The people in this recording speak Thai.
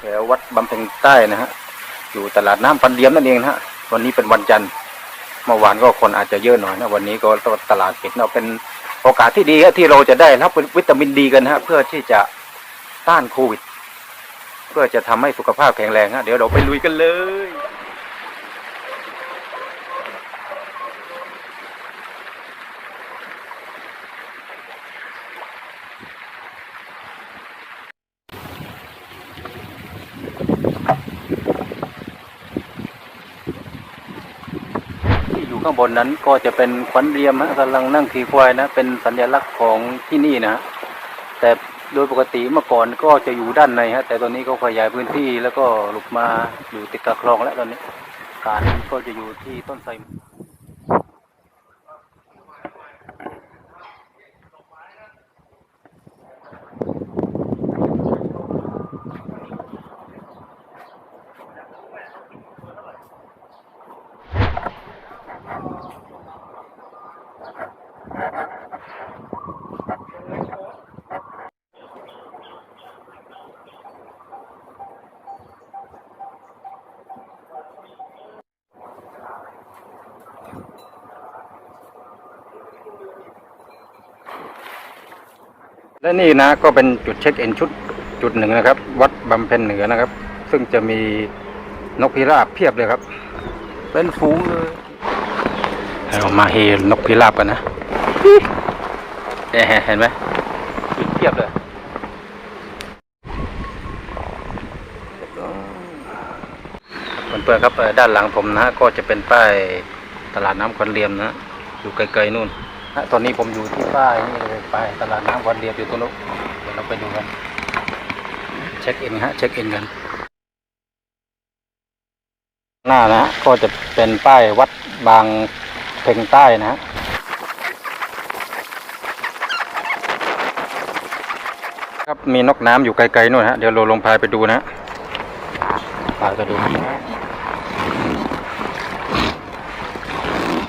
แถววัดบำเพ็ญใต้นะฮะอยู่ตลาดน้ำพันเดียมนั่นเองนะฮะวันนี้เป็นวันจันทร์เมื่อวานก็คนอาจจะเยอะหน่อยนะวันนี้ก็ตลาดปิดเราเป็นโอกาสที่ดีที่เราจะได้รับวิตามินดีกันนะฮะเพื่อที่จะต้านโควิด เพื่อจะทำให้สุขภาพแข็งแรงฮะเดี๋ยวเราไปลุยกันเลย ที่อยู่ ข้างบนนั้นก็จะเป็นขวัญเรียมฮะกำลังนั่งขี่ควายนะ เป็นสัญลักษณ์ของที่นี่นะแต่โดยปกติเมื่อก่อนก็จะอยู่ด้านในฮะ แต่ตอนนี้ก็ขยายพื้นที่แล้วก็หลุดมาอยู่ติดกับคลองแล้วตอนนี้ การก็จะอยู่ที่ต้นไทร และนี่นะก็เป็นจุดเช็คอินชุดจุดหนึ่งนะครับ วัดบำเพ็ญเหนือนะครับ ซึ่งจะมีนกพิราบเพียบเลยครับ เป็นฝูงเลยเรามาเฮนกพิราบกันนะเอ๊ะเห็นไหมเพียบเลยเพื่อนๆครับเอ่อด้านหลังผมนะก็จะเป็นป้ายตลาดน้ำควันเรียมนะอยู่ไกลๆนู่นฮะ ตอนนี้ผมอยู่ที่ป้ายนี่เลยป้ายตลาดน้ำวันเรียบอยู่ตรงนู้นเดี๋ยวเราไปดูกัน เช็คอินฮะ เช็คอินกัน หน้านะฮะก็จะเป็นป้ายวัดบางเพ็งใต้นะฮะครับมีนกน้ำอยู่ไกลๆนู่นฮะ เดี๋ยวเราลงพายไปดูนะฮะพายไปดูนะ